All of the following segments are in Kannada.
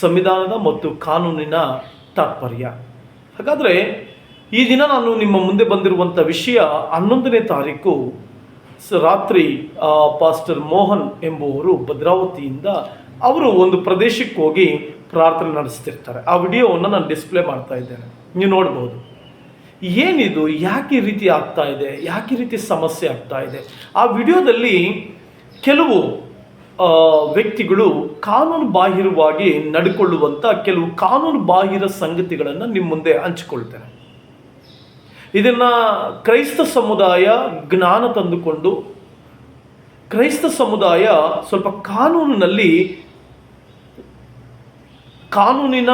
ಸಂವಿಧಾನದ ಮತ್ತು ಕಾನೂನಿನ ತಾತ್ಪರ್ಯ. ಹಾಗಾದರೆ ಈ ದಿನ ನಾನು ನಿಮ್ಮ ಮುಂದೆ ಬಂದಿರುವಂಥ ವಿಷಯ ಹನ್ನೊಂದನೇ ತಾರೀಕು ರಾತ್ರಿ ಪಾಸ್ಟರ್ ಮೋಹನ್ ಎಂಬುವರು ಭದ್ರಾವತಿಯಿಂದ ಅವರು ಒಂದು ಪ್ರದೇಶಕ್ಕೆ ಹೋಗಿ ಪ್ರಾರ್ಥನೆ ನಡೆಸ್ತಿರ್ತಾರೆ. ಆ ವಿಡಿಯೋವನ್ನು ನಾನು ಡಿಸ್ಪ್ಲೇ ಮಾಡ್ತಾ ಇದ್ದೇನೆ. ನೀವು ನೋಡ್ಬೋದು. ಏನಿದು? ಯಾಕೆ ರೀತಿ ಆಗ್ತಾ ಇದೆ? ಯಾಕೆ ರೀತಿ ಸಮಸ್ಯೆ ಆಗ್ತಾ ಇದೆ? ಆ ವಿಡಿಯೋದಲ್ಲಿ ಕೆಲವು ವ್ಯಕ್ತಿಗಳು ಕಾನೂನು ಬಾಹಿರವಾಗಿ ನಡ್ಕೊಳ್ಳುವಂಥ ಕೆಲವು ಕಾನೂನು ಬಾಹಿರ ಸಂಗತಿಗಳನ್ನು ನಿಮ್ಮ ಮುಂದೆ ಹಂಚಿಕೊಳ್ತೇನೆ. ಇದನ್ನ ಕ್ರೈಸ್ತ ಸಮುದಾಯ ಜ್ಞಾನ ತಂದುಕೊಂಡು, ಕ್ರೈಸ್ತ ಸಮುದಾಯ ಸ್ವಲ್ಪ ಕಾನೂನಿನಲ್ಲಿ ಕಾನೂನಿನ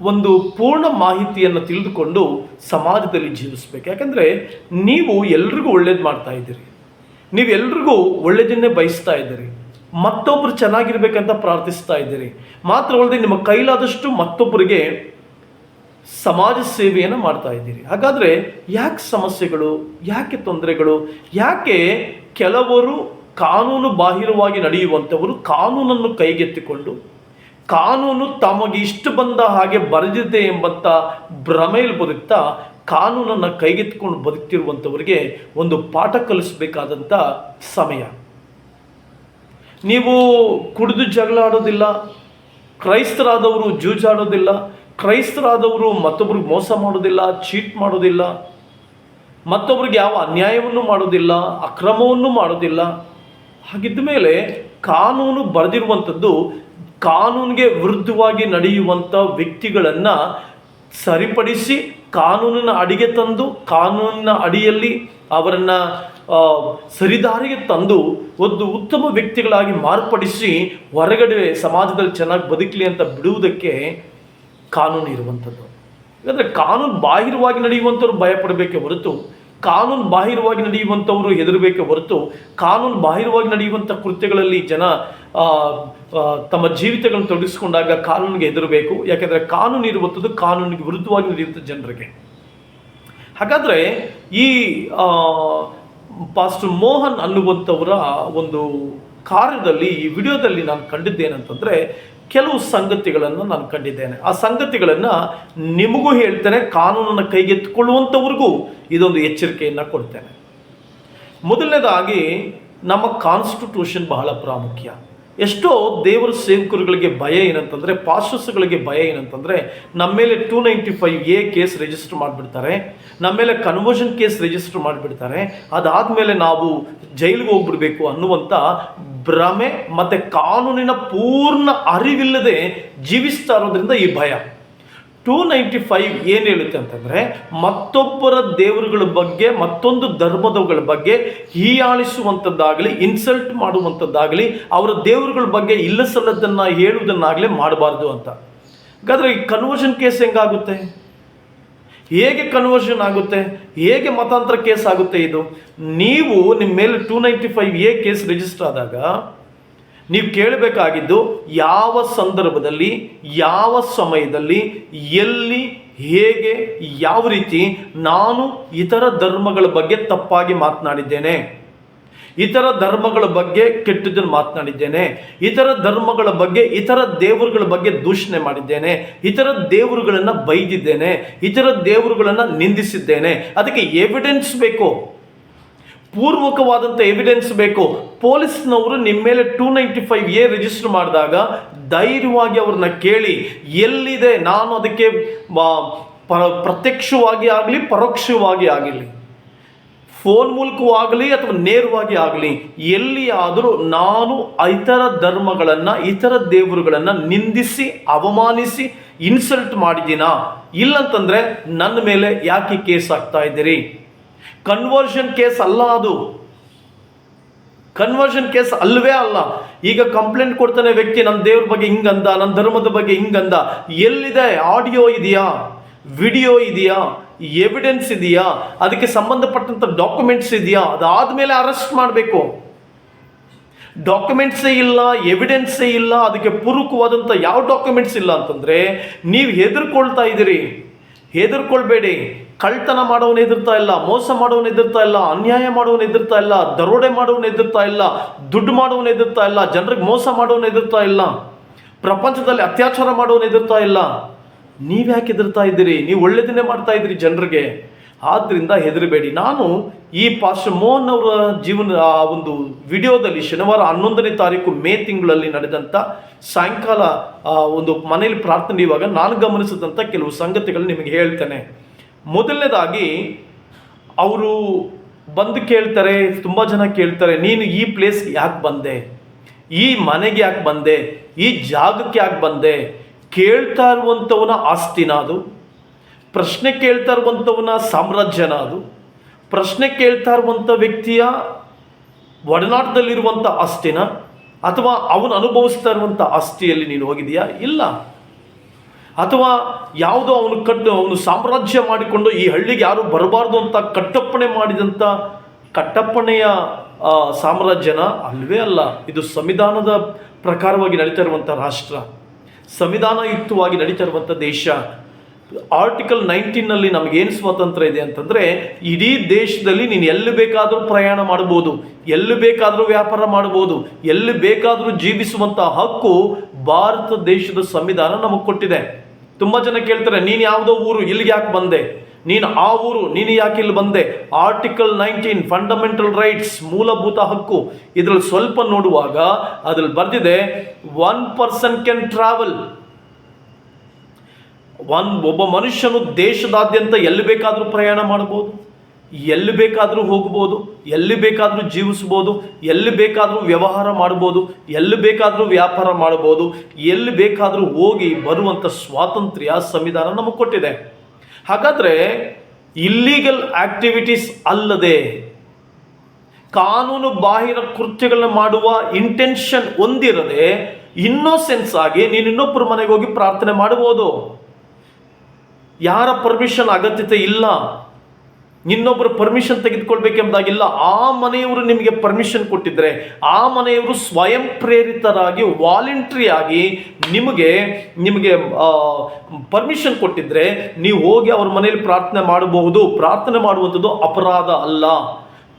ಒಂದು ಪೂರ್ಣ ಮಾಹಿತಿಯನ್ನು ತಿಳಿದುಕೊಂಡು ಸಮಾಜದಲ್ಲಿ ಜೀವಿಸ್ಬೇಕು. ಯಾಕಂದರೆ ನೀವು ಎಲ್ರಿಗೂ ಒಳ್ಳೇದು ಮಾಡ್ತಾ ಇದ್ದೀರಿ. ನೀವೆಲ್ರಿಗೂ ಒಳ್ಳೆಯದನ್ನೇ ಬಯಸ್ತಾ ಇದ್ದೀರಿ. ಮತ್ತೊಬ್ಬರು ಚೆನ್ನಾಗಿರ್ಬೇಕಂತ ಪ್ರಾರ್ಥಿಸ್ತಾ ಇದ್ದೀರಿ. ಮಾತ್ರವಲ್ಲದೆ ನಿಮ್ಮ ಕೈಲಾದಷ್ಟು ಮತ್ತೊಬ್ಬರಿಗೆ ಸಮಾಜ ಸೇವೆಯನ್ನು ಮಾಡ್ತಾ ಇದ್ದೀರಿ. ಹಾಗಾದರೆ ಯಾಕೆ ಸಮಸ್ಯೆಗಳು, ಯಾಕೆ ತೊಂದರೆಗಳು, ಯಾಕೆ ಕೆಲವರು ಕಾನೂನು ಬಾಹಿರವಾಗಿ ನಡೆಯುವಂಥವರು ಕಾನೂನನ್ನು ಕೈಗೆತ್ತಿಕೊಂಡು, ಕಾನೂನು ತಮಗೆ ಇಷ್ಟು ಬಂದ ಹಾಗೆ ಬರೆದಿದೆ ಎಂಬಂಥ ಭ್ರಮೆಯಲ್ಲಿ ಬದುಕ್ತಾ ಕಾನೂನನ್ನು ಕೈಗೆತ್ತಿಕೊಂಡು ಬದುಕ್ತಿರುವಂಥವರಿಗೆ ಒಂದು ಪಾಠ ಕಲಿಸಬೇಕಾದಂಥ ಸಮಯ. ನೀವು ಕುಡಿದು ಜಗಳ ಆಡೋದಿಲ್ಲ, ಕ್ರೈಸ್ತರಾದವರು ಜೂಜಾಡೋದಿಲ್ಲ, ಕ್ರೈಸ್ತರಾದವರು ಮತ್ತೊಬ್ರಿಗೆ ಮೋಸ ಮಾಡೋದಿಲ್ಲ, ಚೀಟ್ ಮಾಡೋದಿಲ್ಲ, ಮತ್ತೊಬ್ರಿಗೆ ಯಾವ ಅನ್ಯಾಯವನ್ನು ಮಾಡೋದಿಲ್ಲ, ಅಕ್ರಮವನ್ನು ಮಾಡೋದಿಲ್ಲ. ಹಾಗಿದ್ದ ಮೇಲೆ ಕಾನೂನು ಬರೆದಿರುವಂಥದ್ದು ಕಾನೂನಿಗೆ ವಿರುದ್ಧವಾಗಿ ನಡೆಯುವಂಥ ವ್ಯಕ್ತಿಗಳನ್ನು ಸರಿಪಡಿಸಿ ಕಾನೂನಿನ ಅಡಿಗೆ ತಂದು ಕಾನೂನಿನ ಅಡಿಯಲ್ಲಿ ಅವರನ್ನು ಸರಿದಾರಿಗೆ ತಂದು ಒಂದು ಉತ್ತಮ ವ್ಯಕ್ತಿಗಳಾಗಿ ಮಾರ್ಪಡಿಸಿ ಹೊರಗಡೆ ಸಮಾಜದಲ್ಲಿ ಚೆನ್ನಾಗಿ ಬದುಕಲಿ ಅಂತ ಬಿಡುವುದಕ್ಕೆ ಕಾನೂನು ಇರುವಂಥದ್ದು. ಯಾಕಂದರೆ ಕಾನೂನು ಬಾಹಿರವಾಗಿ ನಡೆಯುವಂಥವ್ರು ಭಯಪಡಬೇಕೇ ಹೊರತು, ಕಾನೂನು ಬಾಹಿರವಾಗಿ ನಡೆಯುವಂಥವರು ಹೆದರಬೇಕೆ ಹೊರತು, ಕಾನೂನು ಬಾಹಿರವಾಗಿ ನಡೆಯುವಂಥ ಕೃತ್ಯಗಳಲ್ಲಿ ಜನ ತಮ್ಮ ಜೀವಿತಗಳನ್ನು ತೊಡಗಿಸ್ಕೊಂಡಾಗ ಕಾನೂನಿಗೆ ಹೆದರಬೇಕು. ಯಾಕೆಂದರೆ ಕಾನೂನು ಇರುವಂಥದ್ದು ಕಾನೂನಿಗೆ ವಿರುದ್ಧವಾಗಿ ನಡೆಯುವಂಥ ಜನರಿಗೆ. ಹಾಗಾದರೆ ಈ ಪಾಸ್ಟರ್ ಮೋಹನ್ ಅನ್ನುವಂಥವರ ಒಂದು ಕಾರ್ಯದಲ್ಲಿ ಈ ವಿಡಿಯೋದಲ್ಲಿ ನಾನು ಕಂಡಿದ್ದೇನಂತಂದರೆ ಕೆಲವು ಸಂಗತಿಗಳನ್ನು ನಾನು ಕಂಡಿದ್ದೇನೆ. ಆ ಸಂಗತಿಗಳನ್ನು ನಿಮಗೂ ಹೇಳ್ತೇನೆ, ಕಾನೂನನ್ನು ಕೈಗೆತ್ತಿಕೊಳ್ಳುವಂಥವ್ರಿಗೂ ಇದೊಂದು ಎಚ್ಚರಿಕೆಯನ್ನು ಕೊಡ್ತೇನೆ. ಮೊದಲನೇದಾಗಿ, ನಮ್ಮ ಕಾನ್ಸ್ಟಿಟ್ಯೂಷನ್ ಬಹಳ ಪ್ರಾಮುಖ್ಯ. ಎಷ್ಟೋ ದೇವರ ಸೇವಕರುಗಳಿಗೆ ಭಯ ಏನಂತಂದರೆ ಪಾಸ್ಟರ್ಸ್ಗಳಿಗೆ ಭಯ ಏನಂತಂದರೆ, ನಮ್ಮ ಮೇಲೆ two ninety five A case register ಮಾಡಿಬಿಡ್ತಾರೆ, ನಮ್ಮ ಮೇಲೆ ಕನ್ವರ್ಷನ್ ಕೇಸ್ ರಿಜಿಸ್ಟರ್ ಮಾಡಿಬಿಡ್ತಾರೆ, ಅದಾದಮೇಲೆ ನಾವು ಜೈಲಿಗೆ ಹೋಗ್ಬಿಡ್ಬೇಕು ಅನ್ನುವಂಥ ಭ್ರಮೆ ಮತ್ತು ಕಾನೂನಿನ ಪೂರ್ಣ ಅರಿವಿಲ್ಲದೆ ಜೀವಿಸ್ತಾ ಇರೋದ್ರಿಂದ ಈ ಭಯ. ಟೂ ನೈಂಟಿ ಫೈವ್ ಏನು ಹೇಳುತ್ತೆ ಅಂತಂದರೆ, ಮತ್ತೊಬ್ಬರ ದೇವರುಗಳ ಬಗ್ಗೆ, ಮತ್ತೊಂದು ಧರ್ಮದವುಗಳ ಬಗ್ಗೆ ಹೀಯಾಳಿಸುವಂಥದ್ದಾಗಲಿ ಇನ್ಸಲ್ಟ್ ಮಾಡುವಂಥದ್ದಾಗಲಿ ಅವರ ದೇವರುಗಳ ಬಗ್ಗೆ ಇಲ್ಲ ಸಲ್ಲದನ್ನು ಹೇಳುವುದನ್ನಾಗಲಿ ಮಾಡಬಾರ್ದು ಅಂತ. ಹಾಗಾದರೆ ಈ ಕನ್ವರ್ಷನ್ ಕೇಸ್ ಹೆಂಗಾಗುತ್ತೆ? ಹೇಗೆ ಕನ್ವರ್ಷನ್ ಆಗುತ್ತೆ? ಹೇಗೆ ಮತಾಂತರ ಕೇಸ್ ಆಗುತ್ತೆ ಇದು? ನೀವು ನಿಮ್ಮ ಮೇಲೆ two ninety five A case register ಆದಾಗ ನೀವು ಕೇಳಬೇಕಾಗಿದ್ದು ಯಾವ ಸಂದರ್ಭದಲ್ಲಿ, ಯಾವ ಸಮಯದಲ್ಲಿ, ಎಲ್ಲಿ, ಹೇಗೆ, ಯಾವ ರೀತಿ ನಾನು ಇತರ ಧರ್ಮಗಳ ಬಗ್ಗೆ ತಪ್ಪಾಗಿ ಮಾತನಾಡಿದ್ದೇನೆ. ಇತರ ಧರ್ಮಗಳ ಬಗ್ಗೆ ಕೆಟ್ಟದನ್ನು ಮಾತನಾಡಿದ್ದೇನೆ. ಇತರ ಧರ್ಮಗಳ ಬಗ್ಗೆ, ಇತರ ದೇವರುಗಳ ಬಗ್ಗೆ ದೂಷಣೆ ಮಾಡಿದ್ದೇನೆ. ಇತರ ದೇವರುಗಳನ್ನು ಬೈದಿದ್ದೇನೆ. ಇತರ ದೇವರುಗಳನ್ನು ನಿಂದಿಸಿದ್ದೇನೆ. ಅದಕ್ಕೆ ಎವಿಡೆನ್ಸ್ ಬೇಕು. ಪೂರ್ವಕವಾದಂಥ ಎವಿಡೆನ್ಸ್ ಬೇಕು. ಪೊಲೀಸ್ನವರು ನಿಮ್ಮ ಮೇಲೆ two ninety five A register ಮಾಡಿದಾಗ ಧೈರ್ಯವಾಗಿ ಅವ್ರನ್ನ ಕೇಳಿ, ಎಲ್ಲಿದೆ, ನಾನು ಅದಕ್ಕೆ ಪ್ರತ್ಯಕ್ಷವಾಗಿ ಆಗಲಿ, ಪರೋಕ್ಷವಾಗಿ ಆಗಲಿ. ಫೋನ್ ಮೂಲಕವಾಗಲಿ ಅಥವಾ ನೇರವಾಗಿ ಆಗಲಿ, ಎಲ್ಲಿ ಆದರೂ ನಾನು ಇತರ ಧರ್ಮಗಳನ್ನು, ಇತರ ದೇವರುಗಳನ್ನು ನಿಂದಿಸಿ, ಅವಮಾನಿಸಿ ಇನ್ಸಲ್ಟ್ ಮಾಡಿದ್ದೀನಾ? ಇಲ್ಲಂತಂದರೆ ನನ್ನ ಮೇಲೆ ಯಾಕೆ ಕೇಸ್ ಆಗ್ತಾ ಇದ್ದೀರಿ? ಕನ್ವರ್ಷನ್ ಕೇಸ್ ಅಲ್ಲ ಅದು. ಕನ್ವರ್ಷನ್ ಕೇಸ್ ಅಲ್ವೇ ಅಲ್ಲ. ಈಗ ಕಂಪ್ಲೇಂಟ್ ಕೊಡ್ತಾನೆ ವ್ಯಕ್ತಿ ನನ್ನ ದೇವ್ರ ಬಗ್ಗೆ ಹಿಂಗಂದ ನನ್ನ ಧರ್ಮದ ಬಗ್ಗೆ ಹಿಂಗಂದ. ಎಲ್ಲಿದೆ? ಆಡಿಯೋ ಇದೆಯಾ? ವಿಡಿಯೋ ಇದೆಯಾ? ಎವಿಡೆನ್ಸ್ ಇದೆಯಾ? ಅದಕ್ಕೆ ಸಂಬಂಧಪಟ್ಟಂಥ ಡಾಕ್ಯುಮೆಂಟ್ಸ್ ಇದೆಯಾ? ಅದಾದಮೇಲೆ ಅರೆಸ್ಟ್ ಮಾಡಬೇಕು. ಡಾಕ್ಯುಮೆಂಟ್ಸೇ ಇಲ್ಲ ಎವಿಡೆನ್ಸೇ ಇಲ್ಲ, ಅದಕ್ಕೆ ಪೂರಕವಾದಂಥ ಯಾವ ಡಾಕ್ಯುಮೆಂಟ್ಸ್ ಇಲ್ಲ ಅಂತಂದರೆ, ನೀವು ಹೆದರ್ಕೊಳ್ತಾ ಇದ್ದೀರಿ. ಹೆದರ್ಕೊಳ್ಬೇಡಿ. ಕಳ್ತನ ಮಾಡೋನು ಎದುರ್ತಾ ಇಲ್ಲ, ಮೋಸ ಮಾಡೋನು ಎದುರ್ತಾ ಇಲ್ಲ, ಅನ್ಯಾಯ ಮಾಡೋನು ಎದುರ್ತಾ ಇಲ್ಲ, ದರೋಡೆ ಮಾಡೋನು ಎದುರ್ತಾ ಇಲ್ಲ, ದುಡ್ಡು ಮಾಡೋನು ಎದುರ್ತಾ ಇಲ್ಲ, ಜನರಿಗೆ ಮೋಸ ಮಾಡೋನು ಎದುರ್ತಾ ಇಲ್ಲ, ಪ್ರಪಂಚದಲ್ಲಿ ಅತ್ಯಾಚಾರ ಮಾಡೋನು ಎದುರ್ತಾ ಇಲ್ಲ. ನೀವ್ಯಾಕೆ ಎದುರ್ತಾ ಇದ್ದೀರಿ? ನೀವು ಒಳ್ಳೆಯದನ್ನೇ ಮಾಡ್ತಾ ಇದ್ದೀರಿ ಜನರಿಗೆ. ಆದ್ದರಿಂದ ಹೆದರಬೇಡಿ. ನಾನು ಈ ಪಾಸ್ಟರ್ ಮೋಹನ್ ಅವರ ಜೀವನ, ಆ ಒಂದು ವಿಡಿಯೋದಲ್ಲಿ ಶನಿವಾರ ಹನ್ನೊಂದನೇ ತಾರೀಕು ಮೇ ತಿಂಗಳಲ್ಲಿ ನಡೆದಂಥ ಸಾಯಂಕಾಲ ಒಂದು ಮನೆಯಲ್ಲಿ ಪ್ರಾರ್ಥನೆ ಇವಾಗ ನಾನು ಗಮನಿಸಿದಂಥ ಕೆಲವು ಸಂಗತಿಗಳು ನಿಮಗೆ ಹೇಳ್ತೇನೆ. ಮೊದಲನೇದಾಗಿ ಅವರು ಬಂದು ಕೇಳ್ತಾರೆ, ತುಂಬ ಜನ ಕೇಳ್ತಾರೆ, ನೀನು ಈ ಪ್ಲೇಸ್ ಯಾಕೆ ಬಂದೆ? ಈ ಮನೆಗೆ ಯಾಕೆ ಬಂದೆ? ಈ ಜಾಗಕ್ಕೆ ಯಾಕೆ ಬಂದೆ? ಕೇಳ್ತಾ ಇರುವಂಥವನ ಆಸ್ತಿನ ಅದು. ಪ್ರಶ್ನೆ ಕೇಳ್ತಾ ಇರುವಂಥವನ ಸಾಮ್ರಾಜ್ಯನ ಅದು. ಪ್ರಶ್ನೆ ಕೇಳ್ತಾ ಇರುವಂಥ ವ್ಯಕ್ತಿಯ ಒಡನಾಟದಲ್ಲಿರುವಂಥ ಆಸ್ತಿನ ಅಥವಾ ಅವನು ಅನುಭವಿಸ್ತಾ ಇರುವಂಥ ಆಸ್ತಿಯಲ್ಲಿ ನೀನು ಹೋಗಿದೆಯಾ ಇಲ್ಲ. ಅಥವಾ ಯಾವುದೋ ಅವನು ಕಟ್ಟು, ಅವನು ಸಾಮ್ರಾಜ್ಯ ಮಾಡಿಕೊಂಡು ಈ ಹಳ್ಳಿಗೆ ಯಾರು ಬರಬಾರ್ದು ಅಂತ ಕಟ್ಟಪ್ಪಣೆ ಮಾಡಿದಂಥ ಕಟ್ಟಪ್ಪಣೆಯ ಸಾಮ್ರಾಜ್ಯನ ಅಲ್ವೇ ಅಲ್ಲ. ಇದು ಸಂವಿಧಾನದ ಪ್ರಕಾರವಾಗಿ ನಡೀತಾ ಇರುವಂಥ ರಾಷ್ಟ್ರ. ಸಂವಿಧಾನಯುಕ್ತವಾಗಿ ನಡೀತಾ ಇರುವಂಥ ದೇಶ. ಆರ್ಟಿಕಲ್ ನೈನ್ಟೀನಲ್ಲಿ ನಮಗೇನು ಸ್ವಾತಂತ್ರ್ಯ ಇದೆ ಅಂತಂದರೆ, ಇಡೀ ದೇಶದಲ್ಲಿ ನೀನು ಎಲ್ಲಿ ಬೇಕಾದರೂ ಪ್ರಯಾಣ ಮಾಡ್ಬೋದು ಎಲ್ಲಿ ಬೇಕಾದರೂ ವ್ಯಾಪಾರ ಮಾಡ್ಬೋದು ಎಲ್ಲಿ ಬೇಕಾದರೂ ಜೀವಿಸುವಂಥ ಹಕ್ಕು ಭಾರತ ದೇಶದ ಸಂವಿಧಾನ ನಮಗೆ ಕೊಟ್ಟಿದೆ. ತುಂಬ ಜನ ಕೇಳ್ತಾರೆ, ನೀನು ಯಾವುದೋ ಊರು ಇಲ್ಲಿಗೆ ಯಾಕೆ ಬಂದೆ? ನೀನು ಆ ಊರು, ನೀನು ಯಾಕೆ ಇಲ್ಲಿ ಬಂದೆ? ಆರ್ಟಿಕಲ್ ನೈನ್ಟೀನ್ ಫಂಡಮೆಂಟಲ್ ರೈಟ್ಸ್ ಮೂಲಭೂತ ಹಕ್ಕು. ಇದರಲ್ಲಿ ಸ್ವಲ್ಪ ನೋಡುವಾಗ ಅದ್ರಲ್ಲಿ ಬರ್ದಿದೆ one person can travel one ಒಬ್ಬ ಮನುಷ್ಯನು ದೇಶದಾದ್ಯಂತ ಎಲ್ಲಿ ಬೇಕಾದರೂ ಪ್ರಯಾಣ ಮಾಡ್ಬೋದು, ಎಲ್ಲಿ ಬೇಕಾದರೂ ಹೋಗ್ಬೋದು ಎಲ್ಲಿ ಬೇಕಾದರೂ ಜೀವಿಸ್ಬೋದು, ಎಲ್ಲಿ ಬೇಕಾದರೂ ವ್ಯವಹಾರ ಮಾಡ್ಬೋದು, ಎಲ್ಲಿ ಬೇಕಾದರೂ ವ್ಯಾಪಾರ ಮಾಡ್ಬೋದು, ಎಲ್ಲಿ ಬೇಕಾದರೂ ಹೋಗಿ ಬರುವಂಥ ಸ್ವಾತಂತ್ರ್ಯ ಸಂವಿಧಾನ ನಮಗೆ ಕೊಟ್ಟಿದೆ. ಹಾಗಾದರೆ ಇಲ್ಲೀಗಲ್ ಆಕ್ಟಿವಿಟೀಸ್ ಅಲ್ಲದೆ ಕಾನೂನು ಬಾಹಿರ ಕೃತ್ಯಗಳನ್ನ ಮಾಡುವ ಇಂಟೆನ್ಷನ್ ಹೊಂದಿರದೆ ಇನ್ನೋಸೆನ್ಸ್ ಆಗಿ ನೀನು ಇನ್ನೊಬ್ಬರ ಮನೆಗೆ ಹೋಗಿ ಪ್ರಾರ್ಥನೆ ಮಾಡಬಹುದು ಯಾರ ಪರ್ಮಿಷನ್ ಅಗತ್ಯತೆ ಇಲ್ಲ. ಇನ್ನೊಬ್ಬರು ಪರ್ಮಿಷನ್ ತೆಗೆದುಕೊಳ್ಬೇಕೆಂಬುದಾಗಿಲ್ಲ, ಆ ಮನೆಯವರು ನಿಮಗೆ ಪರ್ಮಿಷನ್ ಕೊಟ್ಟಿದ್ರೆ, ಆ ಮನೆಯವರು ಸ್ವಯಂ ಪ್ರೇರಿತರಾಗಿ ವಾಲಂಟ್ರಿಯಾಗಿ ನಿಮಗೆ ನಿಮಗೆ ಪರ್ಮಿಷನ್ ಕೊಟ್ಟಿದ್ರೆ ನೀವು ಹೋಗಿ ಅವ್ರ ಮನೆಯಲ್ಲಿ ಪ್ರಾರ್ಥನೆ ಮಾಡಬಹುದು. ಪ್ರಾರ್ಥನೆ ಮಾಡುವಂಥದ್ದು ಅಪರಾಧ ಅಲ್ಲ.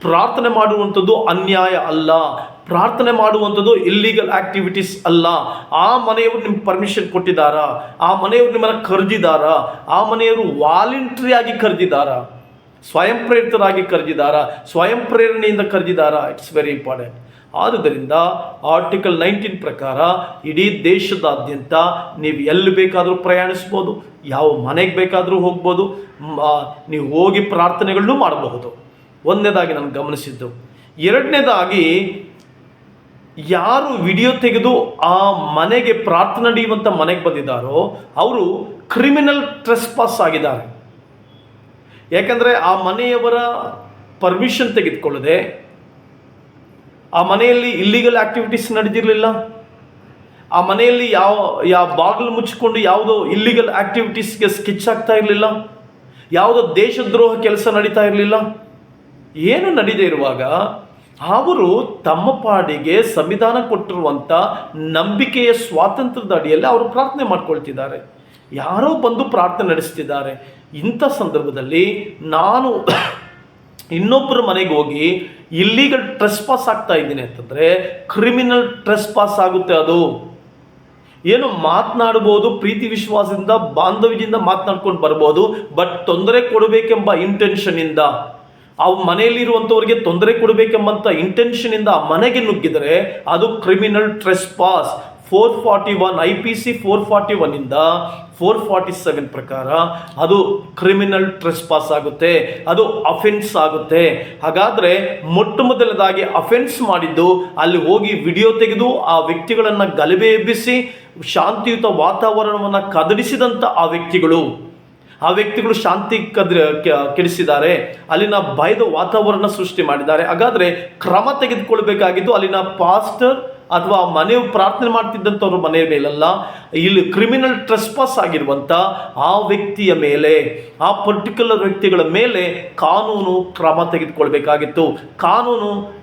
ಪ್ರಾರ್ಥನೆ ಮಾಡುವಂಥದ್ದು ಅನ್ಯಾಯ ಅಲ್ಲ. ಪ್ರಾರ್ಥನೆ ಮಾಡುವಂಥದ್ದು ಇಲ್ಲೀಗಲ್ ಆಕ್ಟಿವಿಟೀಸ್ ಅಲ್ಲ. ಆ ಮನೆಯವರು ನಿಮ್ಗೆ ಪರ್ಮಿಷನ್ ಕೊಟ್ಟಿದ್ದಾರಾ? ಆ ಮನೆಯವರು ನಿಮ್ಮನ್ನು ಕರೆದಿದ್ದಾರಾ? ಆ ಮನೆಯವರು ವಾಲಂಟ್ರಿಯಾಗಿ ಕರೆದಿದ್ದಾರಾ? ಸ್ವಯಂ ಪ್ರೇರಿತರಾಗಿ ಕರೆದಿದ್ದಾರ? ಸ್ವಯಂ ಪ್ರೇರಣೆಯಿಂದ ಕರೆದಿದ್ದಾರ? ಇಟ್ಸ್ ವೆರಿ ಇಂಪಾರ್ಟೆಂಟ್ ಆದುದರಿಂದ ಆರ್ಟಿಕಲ್ ನೈನ್ಟೀನ್ ಪ್ರಕಾರ ಇಡೀ ದೇಶದಾದ್ಯಂತ ನೀವು ಎಲ್ಲಿ ಬೇಕಾದರೂ ಪ್ರಯಾಣಿಸ್ಬೋದು, ಯಾವ ಮನೆಗೆ ಬೇಕಾದರೂ ಹೋಗ್ಬೋದು ನೀವು ಹೋಗಿ ಪ್ರಾರ್ಥನೆಗಳನ್ನು ಮಾಡಬಹುದು. ಒಂದನೇದಾಗಿ ನಾನು ಗಮನಿಸಿದ್ದು. ಎರಡನೇದಾಗಿ ಯಾರು ವಿಡಿಯೋ ತೆಗೆದು ಆ ಮನೆಗೆ ಪ್ರಾರ್ಥನೆ ನಡೆಯುವಂಥ ಮನೆಗೆ ಬಂದಿದ್ದಾರೋ, ಅವರು ಕ್ರಿಮಿನಲ್ ಟ್ರೆಸ್ಪಾಸ್ ಆಗಿದ್ದಾರೆ. ಯಾಕಂದರೆ ಆ ಮನೆಯವರ ಪರ್ಮಿಷನ್ ತೆಗೆದುಕೊಳ್ಳದೆ, ಆ ಮನೆಯಲ್ಲಿ ಇಲ್ಲಿಗಲ್ ಆ್ಯಕ್ಟಿವಿಟೀಸ್ ನಡೆದಿರಲಿಲ್ಲ. ಆ ಮನೆಯಲ್ಲಿ ಯಾವ ಯಾವ ಬಾಗಿಲು ಮುಚ್ಚಿಕೊಂಡು ಯಾವುದೋ ಇಲ್ಲಿಗಲ್ ಆ್ಯಕ್ಟಿವಿಟೀಸ್ಗೆ ಸ್ಕಿಚ್ ಆಗ್ತಾ ಇರಲಿಲ್ಲ. ಯಾವುದೋ ದೇಶದ್ರೋಹ ಕೆಲಸ ನಡೀತಾ ಇರಲಿಲ್ಲ. ಏನು ನಡೀದೇ ಇರುವಾಗ, ಅವರು ತಮ್ಮ ಪಾಡಿಗೆ ಸಂವಿಧಾನ ಕೊಟ್ಟಿರುವಂಥ ನಂಬಿಕೆಯ ಸ್ವಾತಂತ್ರ್ಯದ ಅಡಿಯಲ್ಲಿ ಅವರು ಪ್ರಾರ್ಥನೆ ಮಾಡ್ಕೊಳ್ತಿದ್ದಾರೆ. ಯಾರೋ ಬಂದು ಪ್ರಾರ್ಥನೆ ನಡೆಸ್ತಿದ್ದಾರೆ. ಇಂಥ ಸಂದರ್ಭದಲ್ಲಿ ನಾನು ಇನ್ನೊಬ್ಬರ ಮನೆಗೆ ಹೋಗಿ ಇಲ್ಲಿಗಲ್ ಟ್ರೆಸ್ ಪಾಸ್ ಆಗ್ತಾ ಇದ್ದೀನಿ ಅಂತಂದರೆ ಕ್ರಿಮಿನಲ್ ಟ್ರೆಸ್ ಪಾಸ್ ಆಗುತ್ತೆ ಅದು. ಏನು ಮಾತನಾಡ್ಬೋದು, ಪ್ರೀತಿ ವಿಶ್ವಾಸದಿಂದ, ಬಾಂಧವ್ಯದಿಂದ ಮಾತನಾಡ್ಕೊಂಡು ಬರ್ಬೋದು ಬಟ್ ತೊಂದರೆ ಕೊಡಬೇಕೆಂಬ ಇಂಟೆನ್ಷನಿಂದ ಆ ಮನೆಯಲ್ಲಿರುವಂಥವ್ರಿಗೆ ತೊಂದರೆ ಕೊಡಬೇಕೆಂಬಂಥ ಇಂಟೆನ್ಷನಿಂದ ಆ ಮನೆಗೆ ನುಗ್ಗಿದರೆ ಅದು criminal trespass four forty one I P C four forty ಒನ್ನಿಂದ four forty seven ಪ್ರಕಾರ ಅದು ಕ್ರಿಮಿನಲ್ ಟ್ರೆಸ್ ಪಾಸ್ ಆಗುತ್ತೆ, ಅದು ಅಫೆನ್ಸ್ ಆಗುತ್ತೆ. ಹಾಗಾದರೆ ಮೊಟ್ಟ ಮೊದಲದಾಗಿ ಅಫೆನ್ಸ್ ಮಾಡಿದ್ದು ಅಲ್ಲಿ ಹೋಗಿ ವಿಡಿಯೋ ತೆಗೆದು ಆ ವ್ಯಕ್ತಿಗಳನ್ನು ಗಲಭೆ ಎಬ್ಬಿಸಿ ಶಾಂತಿಯುತ ವಾತಾವರಣವನ್ನು ಕದಡಿಸಿದಂಥ ಆ ವ್ಯಕ್ತಿಗಳು. ಆ ವ್ಯಕ್ತಿಗಳು ಶಾಂತಿ ಕದ್ರ ಕೆಡಿಸಿದ್ದಾರೆ. ಅಲ್ಲಿನ ಭಯದ ವಾತಾವರಣ ಸೃಷ್ಟಿ ಮಾಡಿದ್ದಾರೆ. ಹಾಗಾದ್ರೆ ಕ್ರಮ ತೆಗೆದುಕೊಳ್ಬೇಕಾಗಿದ್ದು ಅಲ್ಲಿನ ಪಾಸ್ಟರ್ ಅಥವಾ ಮನೆ ಪ್ರಾರ್ಥನೆ ಮಾಡ್ತಿದ್ದಂಥವ್ರ ಮನೆಯ ಮೇಲಲ್ಲ, ಇಲ್ಲಿ ಕ್ರಿಮಿನಲ್ ಟ್ರೆಸ್ಪಾಸ್ ಆಗಿರುವಂಥ ಆ ವ್ಯಕ್ತಿಯ ಮೇಲೆ, ಆ ಪರ್ಟಿಕ್ಯುಲರ್ ವ್ಯಕ್ತಿಗಳ ಮೇಲೆ ಕಾನೂನು ಕ್ರಮ ತೆಗೆದುಕೊಳ್ಬೇಕಾಗಿತ್ತು. ಕಾನೂನು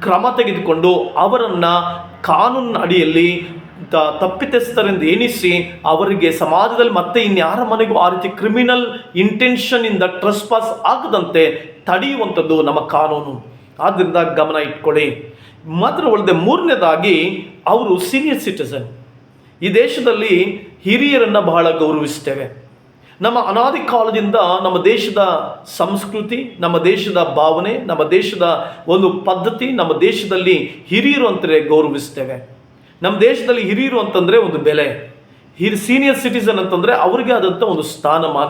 ಕ್ರಮ ತೆಗೆದುಕೊಂಡು ಅವರನ್ನು ಕಾನೂನಿನ ಅಡಿಯಲ್ಲಿ ತ- ತಪ್ಪಿತಸ್ಥರೆಂದು ಎಣಿಸಿ ಅವರಿಗೆ ಸಮಾಜದಲ್ಲಿ ಮತ್ತೆ ಇನ್ಯಾರ ಮನೆಗೂ ಆ ರೀತಿ ಕ್ರಿಮಿನಲ್ ಇಂಟೆನ್ಷನ್ ಇಂದ ಟ್ರೆಸ್ಪಾಸ್ ಆಗದಂತೆ ತಡೆಯುವಂಥದ್ದು ನಮ್ಮ ಕಾನೂನು. ಆದ್ದರಿಂದ ಗಮನ ಇಟ್ಕೊಳ್ಳಿ. ಮಾತ್ರ ಒಳ್ಳೆ ಮೂರನೇದಾಗಿ ಅವರು ಸೀನಿಯರ್ ಸಿಟಿಸನ್ ಈ ದೇಶದಲ್ಲಿ ಹಿರಿಯರನ್ನು ಬಹಳ ಗೌರವಿಸ್ತೇವೆ. ನಮ್ಮ ಅನಾದಿ ಕಾಲದಿಂದ ನಮ್ಮ ದೇಶದ ಸಂಸ್ಕೃತಿ, ನಮ್ಮ ದೇಶದ ಭಾವನೆ, ನಮ್ಮ ದೇಶದ ಒಂದು ಪದ್ಧತಿ, ನಮ್ಮ ದೇಶದಲ್ಲಿ ಹಿರಿಯರು ಅಂತಲೇ ಗೌರವಿಸ್ತೇವೆ. ನಮ್ಮ ದೇಶದಲ್ಲಿ ಹಿರಿಯರು ಅಂತಂದರೆ ಒಂದು ಬೆಲೆ. ಹಿರಿ ಸೀನಿಯರ್ ಸಿಟಿಸನ್ ಅಂತಂದರೆ ಅವರಿಗೆ ಆದಂಥ ಒಂದು ಸ್ಥಾನಮಾನ.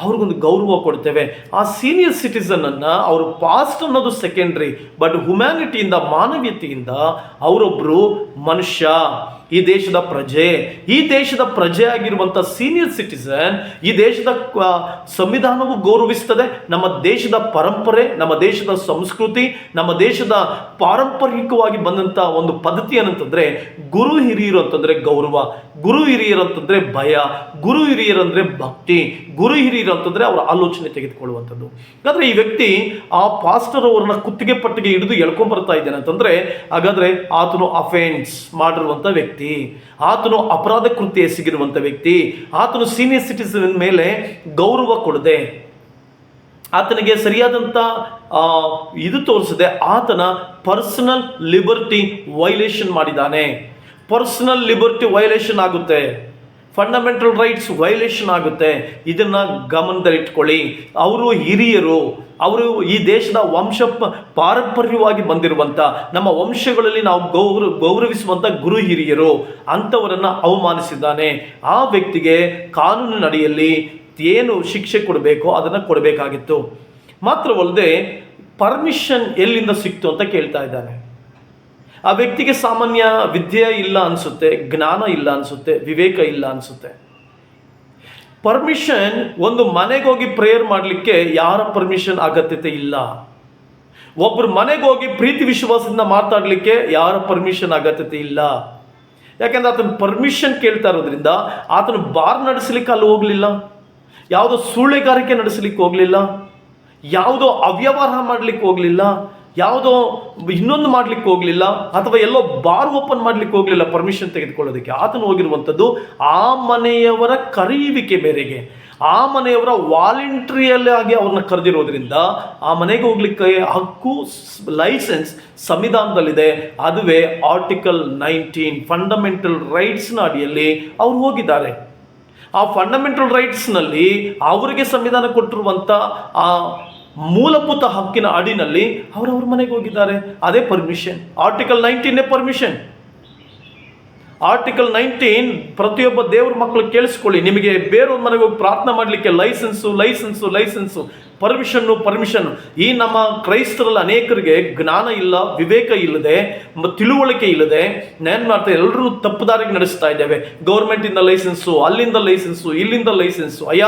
ಅವ್ರಿಗೊಂದು ಗೌರವ ಕೊಡ್ತೇವೆ. ಆ ಸೀನಿಯರ್ ಸಿಟಿಸನ್ ಅನ್ನ ಅವರು ಪಾಸ್ಟ್ ಅನ್ನೋದು ಸೆಕೆಂಡ್ರಿ ಬಟ್ ಹ್ಯುಮ್ಯಾನಿಟಿಯಿಂದ ಮಾನವೀಯತೆಯಿಂದ ಅವರೊಬ್ಬರು ಮನುಷ್ಯ. ಈ ದೇಶದ ಪ್ರಜೆ, ಈ ದೇಶದ ಪ್ರಜೆ ಆಗಿರುವಂಥ ಸೀನಿಯರ್ ಸಿಟಿಸನ್ ಈ ದೇಶದ ಸಂವಿಧಾನವು ಗೌರವಿಸ್ತದೆ ನಮ್ಮ ದೇಶದ ಪರಂಪರೆ, ನಮ್ಮ ದೇಶದ ಸಂಸ್ಕೃತಿ, ನಮ್ಮ ದೇಶದ ಪಾರಂಪರಿಕವಾಗಿ ಬಂದಂಥ ಒಂದು ಪದ್ಧತಿ ಏನಂತಂದರೆ ಗುರು ಹಿರಿಯರು ಅಂತಂದ್ರೆ ಗೌರವ, ಗುರು ಹಿರಿಯರು ಅಂತಂದ್ರೆ ಭಯ, ಗುರು ಹಿರಿಯರಂದ್ರೆ ಭಕ್ತಿ, ಗುರು ಹಿರಿಯರು ಅಂತಂದ್ರೆ ಅವರ ಆಲೋಚನೆ ತೆಗೆದುಕೊಳ್ಳುವಂಥದ್ದು. ಹಾಗಾದ್ರೆ ಈ ವ್ಯಕ್ತಿ ಆ ಪಾಸ್ಟರ್ ಅವರನ್ನ ಕುತ್ತಿಗೆ ಪಟ್ಟಿಗೆ ಹಿಡಿದು ಎಳ್ಕೊಂಡ್ ಬರ್ತಾ ಇದ್ದಾನೆ ಅಂತಂದ್ರೆ ಹಾಗಾದ್ರೆ ಆತನು ಅಫೆನ್ಸ್ ಮಾಡಿರುವಂತ ವ್ಯಕ್ತಿ. ಆತನು ಅಪರಾಧ ಕೃತ್ಯ ಎಸಗಿರುವಂಥ ವ್ಯಕ್ತಿ, ಆತನು ಸೀನಿಯರ್ ಸಿಟಿಸನ್ ಮೇಲೆ ಗೌರವ ಕೊಡದೆ, ಆತನಿಗೆ ಸರಿಯಾದಂಥ ಇದು ತೋರಿಸದೆ ಆತನ ಪರ್ಸನಲ್ ಲಿಬರ್ಟಿ ವೈಲೇಷನ್ ಮಾಡಿದ್ದಾನೆ. ಪರ್ಸನಲ್ ಲಿಬರ್ಟಿ ವೈಲೇಷನ್ ಆಗುತ್ತೆ. ಫಂಡಮೆಂಟಲ್ ರೈಟ್ಸ್ ವೈಲೇಷನ್ ಆಗುತ್ತೆ. ಇದನ್ನು ಗಮನದಲ್ಲಿಟ್ಕೊಳ್ಳಿ. ಅವರು ಹಿರಿಯರು, ಅವರು ಈ ದೇಶದ ವಂಶ ಪಾರಂಪರ್ಯವಾಗಿ ಬಂದಿರುವಂಥ ನಮ್ಮ ವಂಶಗಳಲ್ಲಿ ನಾವು ಗೌರವ ಗೌರವಿಸುವಂಥ ಗುರು ಹಿರಿಯರು, ಅಂಥವರನ್ನು ಅವಮಾನಿಸಿದ್ದಾನೆ. ಆ ವ್ಯಕ್ತಿಗೆ ಕಾನೂನಿನ ಅಡಿಯಲ್ಲಿ ಏನು ಶಿಕ್ಷೆ ಕೊಡಬೇಕೋ ಅದನ್ನು ಕೊಡಬೇಕಾಗಿತ್ತು. ಮಾತ್ರವಲ್ಲದೆ ಪರ್ಮಿಷನ್ ಎಲ್ಲಿಂದ ಸಿಕ್ತು ಅಂತ ಕೇಳ್ತಾ ಇದ್ದಾನೆ. ಆ ವ್ಯಕ್ತಿಗೆ ಸಾಮಾನ್ಯ ವಿದ್ಯೆ ಇಲ್ಲ ಅನಿಸುತ್ತೆ, ಜ್ಞಾನ ಇಲ್ಲ ಅನಿಸುತ್ತೆ, ವಿವೇಕ ಇಲ್ಲ ಅನಿಸುತ್ತೆ. ಪರ್ಮಿಷನ್ ಒಂದು ಮನೆಗೆ ಹೋಗಿ ಪ್ರೇಯರ್ ಮಾಡಲಿಕ್ಕೆ ಯಾರ ಪರ್ಮಿಷನ್ ಅಗತ್ಯತೆ ಇಲ್ಲ. ಒಬ್ಬರು ಮನೆಗೆ ಹೋಗಿ ಪ್ರೀತಿ ವಿಶ್ವಾಸದಿಂದ ಮಾತಾಡಲಿಕ್ಕೆ ಯಾರ ಪರ್ಮಿಷನ್ ಅಗತ್ಯತೆ ಇಲ್ಲ. ಯಾಕೆಂದ್ರೆ ಆತನ ಪರ್ಮಿಷನ್ ಕೇಳ್ತಾ ಇರೋದ್ರಿಂದ ಆತನು ಬಾರ್ ನಡೆಸಲಿಕ್ಕೆ ಅಲ್ಲಿ ಹೋಗಲಿಲ್ಲ. ಯಾವುದೋ ಸುಳ್ಳೆಗಾರಿಕೆ ನಡೆಸಲಿಕ್ಕೆ ಹೋಗಲಿಲ್ಲ. ಯಾವುದೋ ಅವ್ಯವಹಾರ ಮಾಡಲಿಕ್ಕೆ ಹೋಗಲಿಲ್ಲ. ಯಾವುದೋ ಇನ್ನೊಂದು ಮಾಡ್ಲಿಕ್ಕೆ ಹೋಗಲಿಲ್ಲ ಅಥವಾ ಎಲ್ಲೋ ಬಾರ್ ಓಪನ್ ಮಾಡ್ಲಿಕ್ಕೆ ಹೋಗಲಿಲ್ಲ ಪರ್ಮಿಷನ್ ತೆಗೆದುಕೊಳ್ಳೋದಕ್ಕೆ. ಆತನು ಹೋಗಿರುವಂಥದ್ದು ಆ ಮನೆಯವರ ಕರೆಯುವಿಕೆ ಮೇರೆಗೆ. ಆ ಮನೆಯವರ ವಾಲಂಟ್ರಿಯಲ್ಲೇ ಆಗಿ ಅವ್ರನ್ನ ಕರೆದಿರೋದ್ರಿಂದ ಆ ಮನೆಗೆ ಹೋಗ್ಲಿಕ್ಕೆ ಹಕ್ಕು ಲೈಸೆನ್ಸ್ ಸಂವಿಧಾನದಲ್ಲಿದೆ. ಅದುವೇ ಆರ್ಟಿಕಲ್ ನೈನ್ಟೀನ್ ಫಂಡಮೆಂಟಲ್ ರೈಟ್ಸ್ನ ಅಡಿಯಲ್ಲಿ ಅವ್ರು ಹೋಗಿದ್ದಾರೆ. ಆ ಫಂಡಮೆಂಟಲ್ ರೈಟ್ಸ್ನಲ್ಲಿ ಅವರಿಗೆ ಸಂವಿಧಾನ ಕೊಟ್ಟಿರುವಂಥ ಆ ಮೂಲಭೂತ ಹಕ್ಕಿನ ಅಡಿನಲ್ಲಿ ಅವರವ್ರ ಮನೆಗೆ ಹೋಗಿದ್ದಾರೆ. ಅದೇ ಪರ್ಮಿಷನ್ ಆರ್ಟಿಕಲ್ ನೈನ್ಟೀನೇ ಪರ್ಮಿಷನ್ ಆರ್ಟಿಕಲ್ ನೈನ್ಟೀನ್ ಪ್ರತಿಯೊಬ್ಬ ದೇವ್ರ ಮಕ್ಕಳು ಕೇಳಿಸ್ಕೊಳ್ಳಿ. ನಿಮಗೆ ಬೇರೊಂದು ಮನೆಗೆ ಹೋಗಿ ಪ್ರಾರ್ಥನೆ ಮಾಡಲಿಕ್ಕೆ licence licence licence permission permission ಈ ನಮ್ಮ ಕ್ರೈಸ್ತರಲ್ಲಿ ಅನೇಕರಿಗೆ ಜ್ಞಾನ ಇಲ್ಲ, ವಿವೇಕ ಇಲ್ಲದೆ ತಿಳುವಳಿಕೆ ಇಲ್ಲದೆ, ನೇನ್ ಮಾಡ್ತಾ ಎಲ್ಲರೂ ತಪ್ಪುದಾರಿಗೆ ನಡೆಸ್ತಾ ಇದ್ದೇವೆ. ಗೌರ್ಮೆಂಟಿಂದ ಲೈಸೆನ್ಸು ಅಲ್ಲಿಂದ ಲೈಸೆನ್ಸು ಇಲ್ಲಿಂದ ಲೈಸೆನ್ಸು ಅಯ್ಯ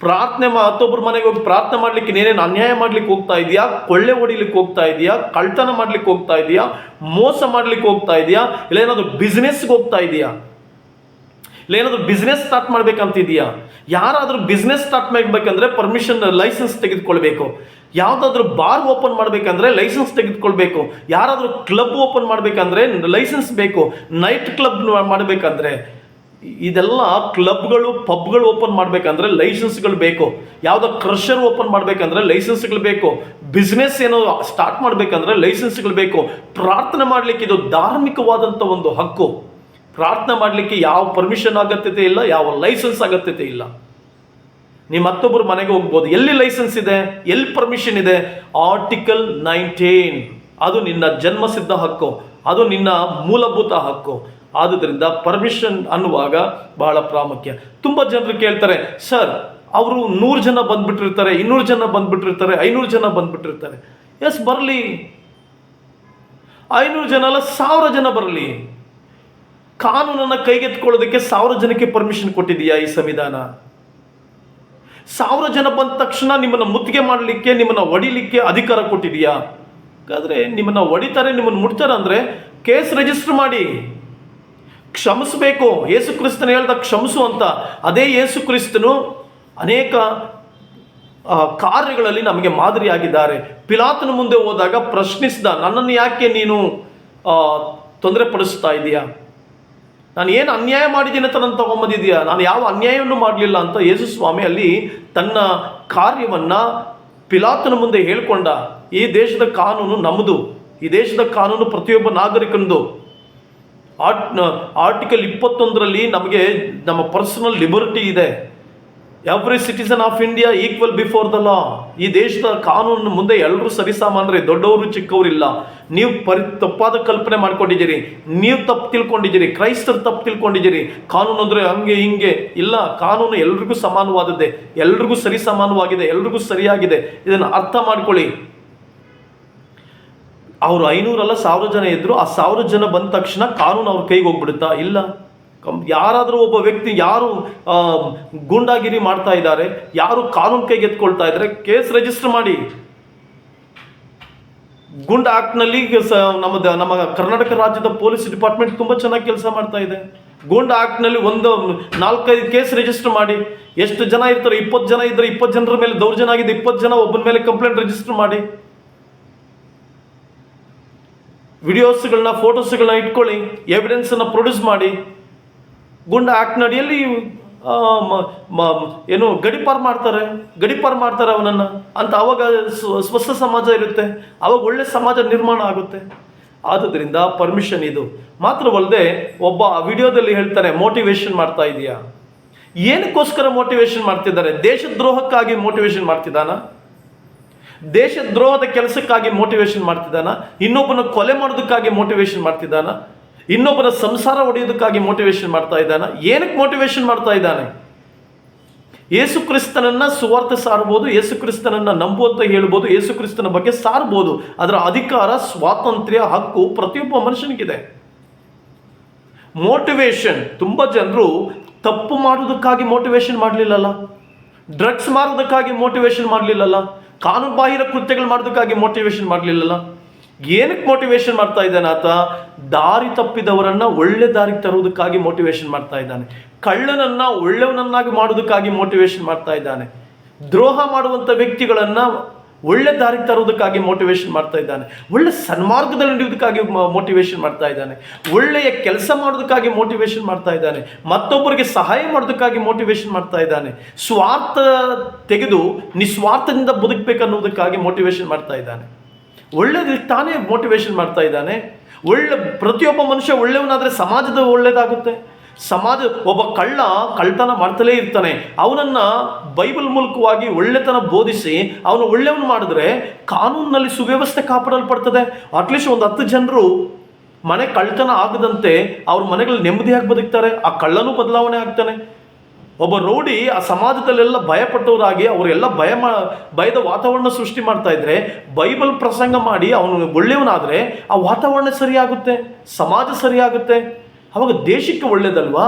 ಪ್ರಾರ್ಥನೆ ಮತ್ತೊಬ್ಬರ ಮನೆಗೆ ಹೋಗಿ ಪ್ರಾರ್ಥನೆ ಮಾಡ್ಲಿಕ್ಕೆ ನೀನೇನು ಅನ್ಯಾಯ ಮಾಡ್ಲಿಕ್ಕೆ ಹೋಗ್ತಾ ಇದೆಯಾ? ಕೊಳ್ಳೆ ಹೊಡಿಲಿಕ್ಕೆ ಹೋಗ್ತಾ ಇದೆಯಾ? ಕಳ್ತನ ಮಾಡ್ಲಿಕ್ಕೆ ಹೋಗ್ತಾ ಇದೆಯಾ? ಮೋಸ ಮಾಡ್ಲಿಕ್ಕೆ ಹೋಗ್ತಾ ಇದೆಯಾ? ಇಲ್ಲ ಏನಾದ್ರು ಬಿಸ್ನೆಸ್ಗೆ ಹೋಗ್ತಾ ಇದೆಯಾ? ಇಲ್ಲ ಏನಾದ್ರು ಬಿಸ್ನೆಸ್ ಸ್ಟಾರ್ಟ್ ಮಾಡ್ಬೇಕಂತಿದೆಯಾ ಯಾರಾದ್ರೂ ಬಿಸ್ನೆಸ್ ಸ್ಟಾರ್ಟ್ ಮಾಡ್ಬೇಕಂದ್ರೆ ಪರ್ಮಿಷನ್ ಲೈಸೆನ್ಸ್ ತೆಗೆದುಕೊಳ್ಬೇಕು. ಯಾವುದಾದ್ರೂ ಬಾರ್ ಓಪನ್ ಮಾಡಬೇಕಂದ್ರೆ ಲೈಸೆನ್ಸ್ ತೆಗೆದುಕೊಳ್ಬೇಕು. ಯಾರಾದ್ರೂ ಕ್ಲಬ್ ಓಪನ್ ಮಾಡಬೇಕಂದ್ರೆ ಲೈಸೆನ್ಸ್ ಬೇಕು. ನೈಟ್ ಕ್ಲಬ್ ಮಾಡಬೇಕಂದ್ರೆ. ಇದೆಲ್ಲ ಕ್ಲಬ್ಗಳು, ಪಬ್ಗಳು ಓಪನ್ ಮಾಡಬೇಕಂದ್ರೆ ಲೈಸೆನ್ಸ್ಗಳು ಬೇಕು. ಯಾವುದೋ ಕ್ರಷರ್ ಓಪನ್ ಮಾಡಬೇಕಂದ್ರೆ ಲೈಸೆನ್ಸ್ಗಳು ಬೇಕು. ಬಿಸ್ನೆಸ್ ಏನೋ ಸ್ಟಾರ್ಟ್ ಮಾಡಬೇಕಂದ್ರೆ ಲೈಸೆನ್ಸ್ಗಳು ಬೇಕು. ಪ್ರಾರ್ಥನೆ ಮಾಡಲಿಕ್ಕೆ ಇದು ಧಾರ್ಮಿಕವಾದಂಥ ಒಂದು ಹಕ್ಕು. ಪ್ರಾರ್ಥನೆ ಮಾಡಲಿಕ್ಕೆ ಯಾವ ಪರ್ಮಿಷನ್ ಅಗತ್ಯತೆ ಇಲ್ಲ, ಯಾವ ಲೈಸೆನ್ಸ್ ಅಗತ್ಯತೆ ಇಲ್ಲ. ನೀವು ಮತ್ತೊಬ್ಬರು ಮನೆಗೆ ಹೋಗ್ಬೋದು. ಎಲ್ಲಿ ಲೈಸೆನ್ಸ್ ಇದೆ? ಎಲ್ಲಿ ಪರ್ಮಿಷನ್ ಇದೆ? ಆರ್ಟಿಕಲ್ ನೈನ್ಟೀನ್ ಅದು ನಿನ್ನ ಜನ್ಮಸಿದ್ಧ ಹಕ್ಕು. ಅದು ನಿನ್ನ ಮೂಲಭೂತ ಹಕ್ಕು. ಆದುದರಿಂದ ಪರ್ಮಿಷನ್ ಅನ್ನುವಾಗ ಬಹಳ ಪ್ರಾಮುಖ್ಯ. ತುಂಬ ಜನರು ಕೇಳ್ತಾರೆ, ಸರ್, ಅವರು ನೂರು ಜನ ಬಂದ್ಬಿಟ್ಟಿರ್ತಾರೆ, ಇನ್ನೂರು ಜನ ಬಂದ್ಬಿಟ್ಟಿರ್ತಾರೆ, ಐನೂರು ಜನ ಬಂದ್ಬಿಟ್ಟಿರ್ತಾರೆ. ಎಸ್ ಬರಲಿ. ಐನೂರು ಜನ ಅಲ್ಲ, ಸಾವಿರ ಜನ ಬರಲಿ. ಕಾನೂನನ್ನು ಕೈಗೆತ್ಕೊಳ್ಳೋದಕ್ಕೆ ಸಾವಿರ ಜನಕ್ಕೆ ಪರ್ಮಿಷನ್ ಕೊಟ್ಟಿದೆಯಾ ಈ ಸಂವಿಧಾನ? ಸಾವಿರ ಜನ ಬಂದ ತಕ್ಷಣ ನಿಮ್ಮನ್ನು ಮುತ್ತಿಗೆ ಮಾಡಲಿಕ್ಕೆ, ನಿಮ್ಮನ್ನು ಹೊಡಿಲಿಕ್ಕೆ ಅಧಿಕಾರ ಕೊಟ್ಟಿದೆಯಾ ಹಾಗಾದ್ರೆ ನಿಮ್ಮನ್ನು ಹೊಡಿತಾರೆ, ನಿಮ್ಮನ್ನು ಮುಟ್ತಾರೆ ಅಂದ್ರೆ ಕೇಸ್ ರಿಜಿಸ್ಟರ್ ಮಾಡಿ. ಕ್ಷಮಿಸಬೇಕು, ಯೇಸು ಕ್ರಿಸ್ತನ ಹೇಳ್ದ ಕ್ಷಮಿಸು ಅಂತ, ಅದೇ ಯೇಸು ಕ್ರಿಸ್ತನು ಅನೇಕ ಕಾರ್ಯಗಳಲ್ಲಿ ನಮಗೆ ಮಾದರಿಯಾಗಿದ್ದಾರೆ. ಪಿಲಾತನ ಮುಂದೆ ಹೋದಾಗ ಪ್ರಶ್ನಿಸಿದ, ನನ್ನನ್ನು ಯಾಕೆ ನೀನು ತೊಂದರೆ ಪಡಿಸ್ತಾ ಇದೀಯಾ? ನಾನು ಏನು ಅನ್ಯಾಯ ಮಾಡಿದ್ದೀನಿ ಅಂತ ನಾನು ತಗೊಂಬಂದಿದ್ಯಾ ನಾನು ಯಾವ ಅನ್ಯಾಯವನ್ನು ಮಾಡಲಿಲ್ಲ ಅಂತ ಯೇಸು ಸ್ವಾಮಿ ಅಲ್ಲಿ ತನ್ನ ಕಾರ್ಯವನ್ನ ಪಿಲಾತನ ಮುಂದೆ ಹೇಳ್ಕೊಂಡ, ಈ ದೇಶದ ಕಾನೂನು ನಮ್ಮದು, ಈ ದೇಶದ ಕಾನೂನು ಪ್ರತಿಯೊಬ್ಬ ನಾಗರಿಕನದು. ಆರ್ಟ್ ಆರ್ಟಿಕಲ್ ಇಪ್ಪತ್ತೊಂದರಲ್ಲಿ ನಮಗೆ ನಮ್ಮ ಪರ್ಸನಲ್ ಲಿಬರ್ಟಿ ಇದೆ. Every citizen of India equal before the law. ಈ ದೇಶದ ಕಾನೂನು ಮುಂದೆ ಎಲ್ಲರೂ ಸರಿಸಾಮಾನ್ರೆ, ದೊಡ್ಡವರು ಚಿಕ್ಕವರು ಇಲ್ಲ ನೀವು ಪರಿ, ತಪ್ಪಾದ ಕಲ್ಪನೆ ಮಾಡ್ಕೊಂಡಿದ್ದೀರಿ. ನೀವು ತಪ್ಪು ತಿಳ್ಕೊಂಡಿದ್ದೀರಿ. ಕ್ರೈಸ್ತರು ತಪ್ಪು ತಿಳ್ಕೊಂಡಿದ್ದೀರಿ. ಕಾನೂನು ಅಂದರೆ ಹಂಗೆ, ಹಿಂಗೆ. ಇಲ್ಲ, ಕಾನೂನು ಎಲ್ರಿಗೂ ಸಮಾನವಾದದ್ದೇ. ಎಲ್ರಿಗೂ ಸರಿ ಸಮಾನವಾಗಿದೆ ಎಲ್ರಿಗೂ ಸರಿಯಾಗಿದೆ. ಇದನ್ನು ಅರ್ಥ ಮಾಡ್ಕೊಳ್ಳಿ. ಅವರು ಐನೂರಲ್ಲ ಸಾವಿರ ಜನ ಇದ್ದರು ಆ ಸಾವಿರ ಜನ ಬಂದ ತಕ್ಷಣ ಕಾನೂನು ಅವ್ರ ಕೈಗೆ ಹೋಗ್ಬಿಡುತ್ತಾ? ಇಲ್ಲ. ಕಂ, ಯಾರಾದರೂ ಒಬ್ಬ ವ್ಯಕ್ತಿ ಯಾರು ಗೂಂಡಾಗಿರಿ ಮಾಡ್ತಾ ಇದ್ದಾರೆ, ಯಾರು ಕಾನೂನು ಕೈಗೆ ಎತ್ಕೊಳ್ತಾ ಇದ್ದಾರೆ, ಕೇಸ್ ರಿಜಿಸ್ಟರ್ ಮಾಡಿ. ಗುಂಡ್ ಸ, ನಮ್ಮ ನಮ್ಮ ಕರ್ನಾಟಕ ರಾಜ್ಯದ ಪೊಲೀಸ್ ಡಿಪಾರ್ಟ್ಮೆಂಟ್ ತುಂಬ ಚೆನ್ನಾಗಿ ಕೆಲಸ ಮಾಡ್ತಾ ಇದೆ. ಗುಂಡ್ ಆಕ್ಟ್ನಲ್ಲಿ ಒಂದು, ನಾಲ್ಕೈದು ಕೇಸ್ ರಿಜಿಸ್ಟರ್ ಮಾಡಿ. ಎಷ್ಟು ಜನ ಇರ್ತಾರೆ? ಇಪ್ಪತ್ತು ಜನ ಇದ್ದರೆ ಇಪ್ಪತ್ತು ಜನರ ಮೇಲೆ, ದೌರ್ಜನ್ಯ ಆಗಿದೆ, ಇಪ್ಪತ್ತು ಜನ ಒಬ್ಬನ ಮೇಲೆ ಕಂಪ್ಲೇಂಟ್ ರಿಜಿಸ್ಟರ್ ಮಾಡಿ. ವಿಡಿಯೋಸ್ಗಳನ್ನ ಫೋಟೋಸ್ಗಳನ್ನ ಇಟ್ಕೊಳ್ಳಿ ಎವಿಡೆನ್ಸನ್ನು ಪ್ರೊಡ್ಯೂಸ್ ಮಾಡಿ. ಗುಂಡ ಆಕ್ಟ್ ನಡಿಯಲ್ಲಿ ಮ- ಮ- ಏನು ಗಡಿಪಾರು ಮಾಡ್ತಾರೆ ಗಡಿಪಾರು ಮಾಡ್ತಾರೆ ಅವನನ್ನು. ಅಂತ ಸ್ವ- ಸ್ವಸ್ಥ ಸಮಾಜ ಇರುತ್ತೆ, ಅವಾಗ ಒಳ್ಳೆ ಸಮಾಜ ನಿರ್ಮಾಣ ಆಗುತ್ತೆ. ಆದ್ದರಿಂದ ಪರ್ಮಿಷನ್ ಇದು. ಮಾತ್ರವಲ್ಲದೆ ಒಬ್ಬ ವಿಡಿಯೋದಲ್ಲಿ ಹೇಳ್ತಾರೆ ಮೋಟಿವೇಶನ್ ಮಾಡ್ತಾ ಇದೆಯಾ? ಏನಕ್ಕೋಸ್ಕರ ಮೋಟಿವೇಶನ್ ಮಾಡ್ತಿದ್ದಾರೆ? ದೇಶದ್ರೋಹಕ್ಕಾಗಿ ಮೋಟಿವೇಶನ್ ಮಾಡ್ತಿದ್ದಾನ? ದೇಶದ್ರೋಹದ ಕೆಲಸಕ್ಕಾಗಿ ಮೋಟಿವೇಶನ್ ಮಾಡ್ತಿದ್ದಾನ? ಇನ್ನೊಬ್ಬನ ಕೊಲೆ ಮಾಡೋದಕ್ಕಾಗಿ ಮೋಟಿವೇಶನ್ ಮಾಡ್ತಿದ್ದಾನ? ಇನ್ನೊಬ್ಬನ ಸಂಸಾರ ಒಡೆಯೋದಕ್ಕಾಗಿ ಮೋಟಿವೇಶನ್ ಮಾಡ್ತಾ ಇದ್ದಾನ? ಏನಕ್ಕೆ ಮೋಟಿವೇಶನ್ ಮಾಡ್ತಾ ಇದ್ದಾನೆ? ಯೇಸು ಕ್ರಿಸ್ತನನ್ನ ಸುವಾರ್ಥ ಸಾರ್ಬೋದು ಯೇಸು ಕ್ರಿಸ್ತನನ್ನ ನಂಬುವಂತ ಹೇಳ್ಬೋದು ಯೇಸು ಕ್ರಿಸ್ತನ ಬಗ್ಗೆ ಸಾರ್ಬೋದು ಅದರ ಅಧಿಕಾರ, ಸ್ವಾತಂತ್ರ್ಯ, ಹಕ್ಕು ಪ್ರತಿಯೊಬ್ಬ ಮನುಷ್ಯನಿಗಿದೆ. ಮೋಟಿವೇಶನ್ ತುಂಬ ಜನರು ತಪ್ಪು ಮಾಡೋದಕ್ಕಾಗಿ ಮೋಟಿವೇಶನ್ ಮಾಡಲಿಲ್ಲಲ್ಲ? ಡ್ರಗ್ಸ್ ಮಾರೋದಕ್ಕಾಗಿ ಮೋಟಿವೇಶನ್ ಮಾಡಲಿಲ್ಲಲ್ಲ? ಕಾನೂನು ಬಾಹಿರ ಕೃತ್ಯಗಳು ಮಾಡೋದಕ್ಕಾಗಿ ಮೋಟಿವೇಶನ್ ಮಾಡಲಿಲ್ಲಲ್ಲ? ಏನಕ್ಕೆ ಮೋಟಿವೇಶನ್ ಮಾಡ್ತಾ ಇದ್ದಾನೆ ಆತ? ದಾರಿ ತಪ್ಪಿದವರನ್ನ ಒಳ್ಳೆ ದಾರಿಗೆ ತರುವುದಕ್ಕಾಗಿ ಮೋಟಿವೇಶನ್ ಮಾಡ್ತಾ ಇದ್ದಾನೆ. ಕಳ್ಳನನ್ನ ಒಳ್ಳೆಯವನನ್ನಾಗಿ ಮಾಡೋದಕ್ಕಾಗಿ ಮೋಟಿವೇಶನ್ ಮಾಡ್ತಾ ಇದ್ದಾನೆ. ದ್ರೋಹ ಮಾಡುವಂಥ ವ್ಯಕ್ತಿಗಳನ್ನ ಒಳ್ಳೆ ದಾರಿಗೆ ತರೋದಕ್ಕಾಗಿ ಮೋಟಿವೇಶನ್ ಮಾಡ್ತಾ ಇದ್ದಾನೆ. ಒಳ್ಳೆ ಸನ್ಮಾರ್ಗದಲ್ಲಿ ನಡೆಯೋದಕ್ಕಾಗಿ ಮೋಟಿವೇಶನ್ ಮಾಡ್ತಾ ಇದ್ದಾನೆ. ಒಳ್ಳೆಯ ಕೆಲಸ ಮಾಡೋದಕ್ಕಾಗಿ ಮೋಟಿವೇಶನ್ ಮಾಡ್ತಾ ಇದ್ದಾನೆ. ಮತ್ತೊಬ್ಬರಿಗೆ ಸಹಾಯ ಮಾಡೋದಕ್ಕಾಗಿ ಮೋಟಿವೇಶನ್ ಮಾಡ್ತಾ ಇದ್ದಾನೆ. ಸ್ವಾರ್ಥ ತೆಗೆದು ನಿಸ್ವಾರ್ಥದಿಂದ ಬದುಕಬೇಕನ್ನೋದಕ್ಕಾಗಿ ಮೋಟಿವೇಶನ್ ಮಾಡ್ತಾ ಇದ್ದಾನೆ. ಒಳ್ಳೆದಕ್ಕೆ ತಾನೇ ಮೋಟಿವೇಶನ್ ಮಾಡ್ತಾ ಇದ್ದಾನೆ. ಒಳ್ಳೆ ಪ್ರತಿಯೊಬ್ಬ ಮನುಷ್ಯ ಒಳ್ಳೆಯವನಾದರೆ ಸಮಾಜದ ಒಳ್ಳೇದಾಗುತ್ತೆ. ಸಮಾಜ ಒಬ್ಬ ಕಳ್ಳ ಕಳ್ತನ ಮಾಡ್ತಲೇ ಇರ್ತಾನೆ. ಅವನನ್ನ ಬೈಬಲ್ ಮೂಲಕವಾಗಿ ಒಳ್ಳೆತನ ಬೋಧಿಸಿ, ಅವನು ಒಳ್ಳೆಯವನು ಮಾಡಿದ್ರೆ ಕಾನೂನಿನಲ್ಲಿ ಸುವ್ಯವಸ್ಥೆ ಕಾಪಾಡಲ್ಪಡ್ತದೆ. ಅಟ್ಲೀಸ್ಟ್ ಒಂದು ಹತ್ತು ಜನರು ಮನೆ ಕಳ್ತನ ಆಗದಂತೆ ಅವ್ರ ಮನೆಗಳಲ್ಲಿ ನೆಮ್ಮದಿಯಾಗಿ ಬದುಕ್ತಾರೆ. ಆ ಕಳ್ಳನೂ ಬದಲಾವಣೆ ಆಗ್ತಾನೆ. ಒಬ್ಬ ರೌಡಿ ಆ ಸಮಾಜದಲ್ಲೆಲ್ಲ ಭಯಪಟ್ಟವರಾಗಿ ಅವರೆಲ್ಲ ಭಯ ಮಾ, ಭಯದ ವಾತಾವರಣ ಸೃಷ್ಟಿ ಮಾಡ್ತಾ ಇದ್ರೆ, ಬೈಬಲ್ ಪ್ರಸಂಗ ಮಾಡಿ ಅವನು ಒಳ್ಳೆಯವನಾದರೆ ಆ ವಾತಾವರಣ ಸರಿಯಾಗುತ್ತೆ, ಸಮಾಜ ಸರಿಯಾಗುತ್ತೆ. ಅವಾಗ ದೇಶಕ್ಕೆ ಒಳ್ಳೇದಲ್ವಾ?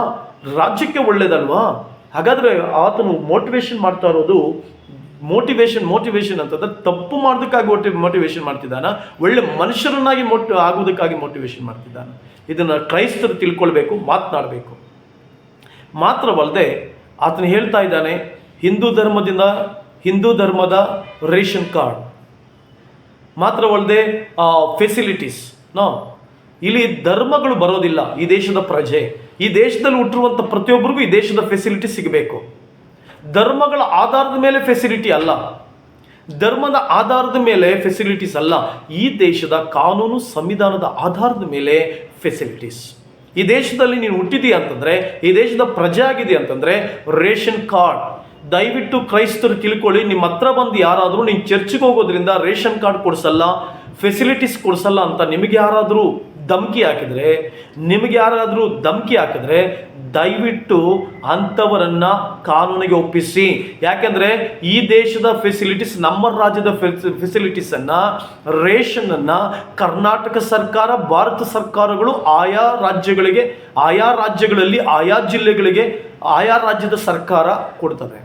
ರಾಜ್ಯಕ್ಕೆ ಒಳ್ಳೇದಲ್ವಾ? ಹಾಗಾದರೆ ಆತನು ಮೋಟಿವೇಶನ್ ಮಾಡ್ತಾ ಇರೋದು ಮೋಟಿವೇಶನ್ ಮೋಟಿವೇಶನ್ ಅಂತಂದ್ರೆ ತಪ್ಪು ಮಾಡೋದಕ್ಕಾಗಿ ಮೋಟಿ ಮೋಟಿವೇಶನ್ ಮಾಡ್ತಿದ್ದಾನ, ಒಳ್ಳೆ ಮನುಷ್ಯರನ್ನಾಗಿ ಮೋಟ್ ಆಗುವುದಕ್ಕಾಗಿ ಮೋಟಿವೇಶನ್ ಮಾಡ್ತಿದ್ದಾನೆ. ಇದನ್ನು ಕ್ರೈಸ್ತರು ತಿಳ್ಕೊಳ್ಬೇಕು, ಮಾತನಾಡಬೇಕು. ಮಾತ್ರವಲ್ಲದೆ ಆತನು ಹೇಳ್ತಾ ಇದ್ದಾನೆ, ಹಿಂದೂ ಧರ್ಮದಿಂದ ಹಿಂದೂ ಧರ್ಮದ ರೇಷನ್ ಕಾರ್ಡ್. ಮಾತ್ರವಲ್ಲದೆ ಫೆಸಿಲಿಟೀಸ್ ನೋ ಇಲ್ಲಿ ಧರ್ಮಗಳು ಬರೋದಿಲ್ಲ ಈ ದೇಶದ ಪ್ರಜೆ. ಈ ದೇಶದಲ್ಲಿ ಹುಟ್ಟಿರುವಂಥ ಪ್ರತಿಯೊಬ್ಬರಿಗೂ ಈ ದೇಶದ ಫೆಸಿಲಿಟಿ ಸಿಗಬೇಕು. ಧರ್ಮಗಳ ಆಧಾರದ ಮೇಲೆ ಫೆಸಿಲಿಟಿ ಅಲ್ಲ. ಧರ್ಮದ ಆಧಾರದ ಮೇಲೆ ಫೆಸಿಲಿಟೀಸ್ ಅಲ್ಲ. ಈ ದೇಶದ ಕಾನೂನು ಸಂವಿಧಾನದ ಆಧಾರದ ಮೇಲೆ ಫೆಸಿಲಿಟೀಸ್ ಈ ದೇಶದಲ್ಲಿ ನೀನು ಹುಟ್ಟಿದೀಯ ಅಂತಂದರೆ, ಈ ದೇಶದ ಪ್ರಜೆ ಆಗಿದೆ ಅಂತಂದರೆ, ರೇಷನ್ ಕಾರ್ಡ್. ದಯವಿಟ್ಟು ಕ್ರೈಸ್ತರು ತಿಳ್ಕೊಳ್ಳಿ, ನಿಮ್ಮ ಹತ್ರ ಬಂದು ಯಾರಾದರೂ ನೀನು ಚರ್ಚ್ಗೆ ಹೋಗೋದ್ರಿಂದ ರೇಷನ್ ಕಾರ್ಡ್ ಕೊಡಿಸಲ್ಲ ಫೆಸಿಲಿಟೀಸ್ ಕೊಡಿಸಲ್ಲ ಅಂತ ನಿಮಗೆ ಯಾರಾದರೂ ಧಮಕಿ ಹಾಕಿದರೆ, ನಿಮಗೆ ಯಾರಾದರೂ ಧಮಕಿ ಹಾಕಿದ್ರೆ, ದಯವಿಟ್ಟು ಅಂಥವರನ್ನು ಕಾನೂನಿಗೆ ಒಪ್ಪಿಸಿ. ಯಾಕೆಂದರೆ, ಈ ದೇಶದ ಫೆಸಿಲಿಟೀಸ್ ನಮ್ಮ ರಾಜ್ಯದ ಫೆಸಿ ಫೆಸಿಲಿಟೀಸನ್ನು ರೇಷನ್ ಅನ್ನ ಕರ್ನಾಟಕ ಸರ್ಕಾರ, ಭಾರತ ಸರ್ಕಾರಗಳು ಆಯಾ ರಾಜ್ಯಗಳಿಗೆ, ಆಯಾ ರಾಜ್ಯಗಳಲ್ಲಿ, ಆಯಾ ಜಿಲ್ಲೆಗಳಿಗೆ, ಆಯಾ ರಾಜ್ಯದ ಸರ್ಕಾರ ಕೊಡ್ತದೆ.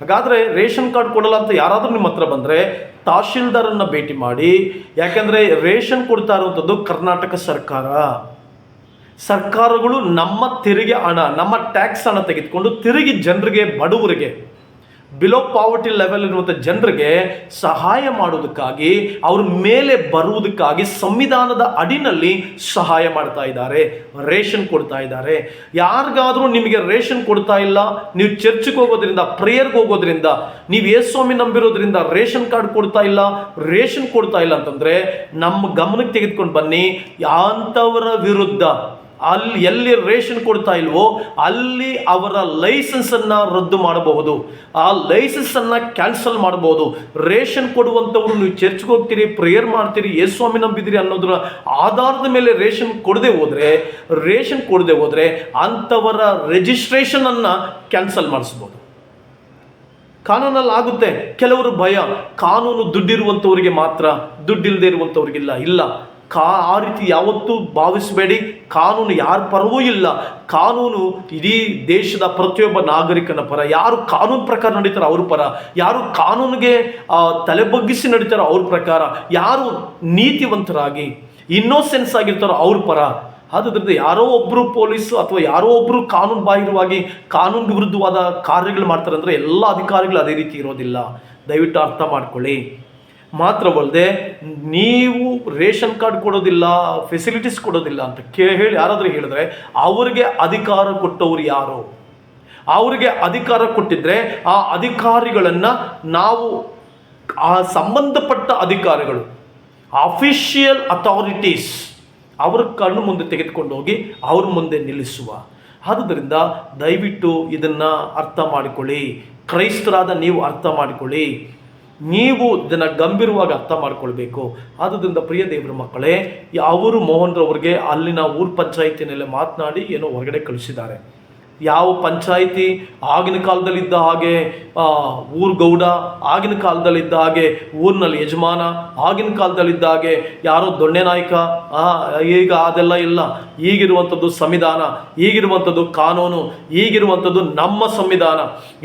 ಹಾಗಾದರೆ ರೇಷನ್ ಕಾರ್ಡ್ ಕೊಡಲ್ಲ ಅಂತ ಯಾರಾದರೂ ನಿಮ್ಮ ಹತ್ರ ಬಂದರೆ ತಹಶೀಲ್ದಾರನ್ನು ಭೇಟಿ ಮಾಡಿ, ಯಾಕೆಂದರೆ ರೇಷನ್ ಕೊಡ್ತಾ ಇರುವಂಥದ್ದು ಕರ್ನಾಟಕ ಸರ್ಕಾರ. ಸರ್ಕಾರಗಳು ನಮ್ಮ ತೆರಿಗೆ ಹಣ, ನಮ್ಮ ಟ್ಯಾಕ್ಸ್ ಹಣ ತೆಗೆದುಕೊಂಡು ತಿರುಗಿ ಜನರಿಗೆ ಬಡವರಿಗೆ ಬಿಲೋ ಪಾವರ್ಟಿ ಲೆವೆಲ್ ಇರುವಂಥ ಜನರಿಗೆ ಸಹಾಯ ಮಾಡೋದಕ್ಕಾಗಿ, ಅವ್ರ ಮೇಲೆ ಬರುವುದಕ್ಕಾಗಿ ಸಂವಿಧಾನದ ಅಡಿನಲ್ಲಿ ಸಹಾಯ ಮಾಡ್ತಾ ಇದ್ದಾರೆ, ರೇಷನ್ ಕೊಡ್ತಾ ಇದ್ದಾರೆ. ಯಾರಿಗಾದರೂ ನಿಮಗೆ ರೇಷನ್ ಕೊಡ್ತಾ ಇಲ್ಲ, ನೀವು ಚರ್ಚ್ಗೆ ಹೋಗೋದ್ರಿಂದ, ಪ್ರೇಯರ್ಗೆ ಹೋಗೋದ್ರಿಂದ, ನೀವು ಯೇಸ್ವಾಮಿ ನಂಬಿರೋದ್ರಿಂದ ರೇಷನ್ ಕಾರ್ಡ್ ಕೊಡ್ತಾ ಇಲ್ಲ, ರೇಷನ್ ಕೊಡ್ತಾ ಇಲ್ಲ ಅಂತಂದರೆ, ನಮ್ಮ ಗಮನಕ್ಕೆ ತೆಗೆದುಕೊಂಡು ಬನ್ನಿ, ಅಂಥವರ ವಿರುದ್ಧ ಅಲ್ಲಿ ಎಲ್ಲಿ ರೇಷನ್ ಕೊಡ್ತಾ ಇಲ್ವೋ ಅಲ್ಲಿ ಅವರ ಲೈಸೆನ್ಸನ್ನು ರದ್ದು ಮಾಡಬಹುದು. ಆ ಲೈಸೆನ್ಸನ್ನು ಕ್ಯಾನ್ಸಲ್ ಮಾಡಬಹುದು. ರೇಷನ್ ಕೊಡುವಂಥವ್ರು ನೀವು ಚರ್ಚ್ಗೆ ಹೋಗ್ತೀರಿ ಪ್ರೇಯರ್ ಮಾಡ್ತೀರಿ, ಯೇಸು ಸ್ವಾಮಿ ನಂಬಿದಿರಿ ಅನ್ನೋದರ ಆಧಾರದ ಮೇಲೆ ರೇಷನ್ ಕೊಡದೆ ಹೋದರೆ, ರೇಷನ್ ಕೊಡದೆ ಹೋದರೆ ಅಂಥವರ ರಿಜಿಸ್ಟ್ರೇಷನನ್ನು ಕ್ಯಾನ್ಸಲ್ ಮಾಡಿಸ್ಬೋದು. ಕಾನೂನಲ್ಲಿ ಆಗುತ್ತೆ. ಕೆಲವರು ಭಯ. ಕಾನೂನು ದುಡ್ಡಿರುವಂಥವ್ರಿಗೆ ಮಾತ್ರ ದುಡ್ಡಿಲ್ಲದೆ ಇರುವಂಥವ್ರಿಗಿಲ್ಲ. ಇಲ್ಲ. ಕಾ, ಆ ರೀತಿ ಯಾವತ್ತೂ ಭಾವಿಸಬೇಡಿ. ಕಾನೂನು ಯಾರ ಪರವೂ ಇಲ್ಲ. ಕಾನೂನು ಇಡೀ ದೇಶದ ಪ್ರತಿಯೊಬ್ಬ ನಾಗರಿಕನ ಪರ, ಯಾರು ಕಾನೂನು ಪ್ರಕಾರ ನಡೀತಾರೋ ಅವ್ರ ಪರ, ಯಾರು ಕಾನೂನಿಗೆ ತಲೆಬಗ್ಗಿಸಿ ತಲೆ ಬಗ್ಗಿಸಿ ನಡೀತಾರೋ ಅವ್ರ ಪ್ರಕಾರ, ಯಾರು ನೀತಿವಂತರಾಗಿ, ಇನ್ನೋಸೆನ್ಸ್ ಆಗಿರ್ತಾರೋ ಅವ್ರ ಪರ. ಆದ್ದರಿಂದ ಯಾರೋ ಒಬ್ಬರು ಪೊಲೀಸು ಅಥವಾ ಯಾರೋ ಒಬ್ಬರು ಕಾನೂನು ಬಾಹಿರವಾಗಿ ಕಾನೂನು ವಿರುದ್ಧವಾದ ಕಾರ್ಯಗಳು ಮಾಡ್ತಾರೆ ಅಂದರೆ ಎಲ್ಲ ಅಧಿಕಾರಿಗಳು ಅದೇ ರೀತಿ ಇರೋದಿಲ್ಲ. ದಯವಿಟ್ಟು ಅರ್ಥ ಮಾಡ್ಕೊಳ್ಳಿ. ಮಾತ್ರವಲ್ಲದೆ ನೀವು ರೇಷನ್ ಕಾರ್ಡ್ ಕೊಡೋದಿಲ್ಲ ಫೆಸಿಲಿಟೀಸ್ ಕೊಡೋದಿಲ್ಲ ಅಂತ ಕೇ, ಹೇಳಿ ಯಾರಾದರೂ ಹೇಳಿದ್ರೆ ಅವರಿಗೆ ಅಧಿಕಾರ ಕೊಟ್ಟವರು ಯಾರು? ಅವರಿಗೆ ಅಧಿಕಾರ ಕೊಟ್ಟಿದ್ರೆ ಆ ಅಧಿಕಾರಿಗಳನ್ನು ನಾವು ಆ ಸಂಬಂಧಪಟ್ಟ ಅಧಿಕಾರಿಗಳು ಅಫಿಷಿಯಲ್ ಅಥಾರಿಟೀಸ್ ಅವ್ರ ಕಣ್ಣು ಮುಂದೆ ತೆಗೆದುಕೊಂಡು ಹೋಗಿ ಅವ್ರ ಮುಂದೆ ನಿಲ್ಲಿಸುವ. ಆದುದರಿಂದ ದಯವಿಟ್ಟು ಇದನ್ನು ಅರ್ಥ ಮಾಡಿಕೊಳ್ಳಿ. ಕ್ರೈಸ್ತರಾದ ನೀವು ಅರ್ಥ ಮಾಡಿಕೊಳ್ಳಿ. ನೀವು ಇದನ್ನು ಗಂಭೀರವಾಗಿ ಅರ್ಥ ಮಾಡ್ಕೊಳ್ಬೇಕು. ಆದ್ದರಿಂದ ಪ್ರಿಯ ದೇವರ ಮಕ್ಕಳೇ ಅವರು ಮೋಹನ್ರವ್ರಿಗೆ ಅಲ್ಲಿನ ಊರ್ ಪಂಚಾಯಿತಿನಲ್ಲಿ ಮಾತನಾಡಿ ಏನೋ ಹೊರಗಡೆ ಕಳಿಸಿದ್ದಾರೆ. ಯಾವ ಪಂಚಾಯಿತಿ ಆಗಿನ ಕಾಲದಲ್ಲಿದ್ದ ಹಾಗೆ ಊರ್ ಗೌಡ ಆಗಿನ ಕಾಲದಲ್ಲಿದ್ದ ಹಾಗೆ, ಊರಿನಲ್ಲಿ ಯಜಮಾನ ಆಗಿನ ಕಾಲದಲ್ಲಿದ್ದ ಹಾಗೆ, ಯಾರೋ ದೊಣ್ಣೆ ನಾಯಕ ಈಗ ಅದೆಲ್ಲ ಇಲ್ಲ. ಈಗಿರುವಂಥದ್ದು ಸಂವಿಧಾನ, ಈಗಿರುವಂಥದ್ದು ಕಾನೂನು, ಈಗಿರುವಂಥದ್ದು ನಮ್ಮ ಸಂವಿಧಾನ,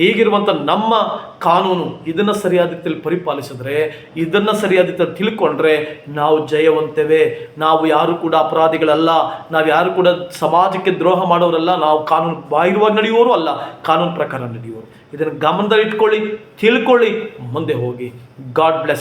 ಈಗಿರುವಂಥ ನಮ್ಮ ಕಾನೂನು ಇದನ್ನು ಸರಿಯಾದ ರೀತಿಯಲ್ಲಿ ಪರಿಪಾಲಿಸಿದ್ರೆ, ಇದನ್ನು ಸರಿಯಾದ ರೀತಿಯಲ್ಲಿ ತಿಳ್ಕೊಂಡ್ರೆ ನಾವು ಜಯವಂತೇವೆ. ನಾವು ಯಾರು ಕೂಡ ಅಪರಾಧಿಗಳಲ್ಲ, ನಾವು ಯಾರು ಕೂಡ ಸಮಾಜಕ್ಕೆ ದ್ರೋಹ ಮಾಡೋರಲ್ಲ, ನಾವು ಕಾನೂನು ಬಾಹಿರವಾಗಿ ನಡೆಯುವವರು ಅಲ್ಲ, ಕಾನೂನು ಪ್ರಕಾರ ನಡೆಯುವರು. ಇದನ್ನು ಗಮನದಲ್ಲಿ ಇಟ್ಕೊಳ್ಳಿ ತಿಳ್ಕೊಳ್ಳಿ, ಮುಂದೆ ಹೋಗಿ. God bless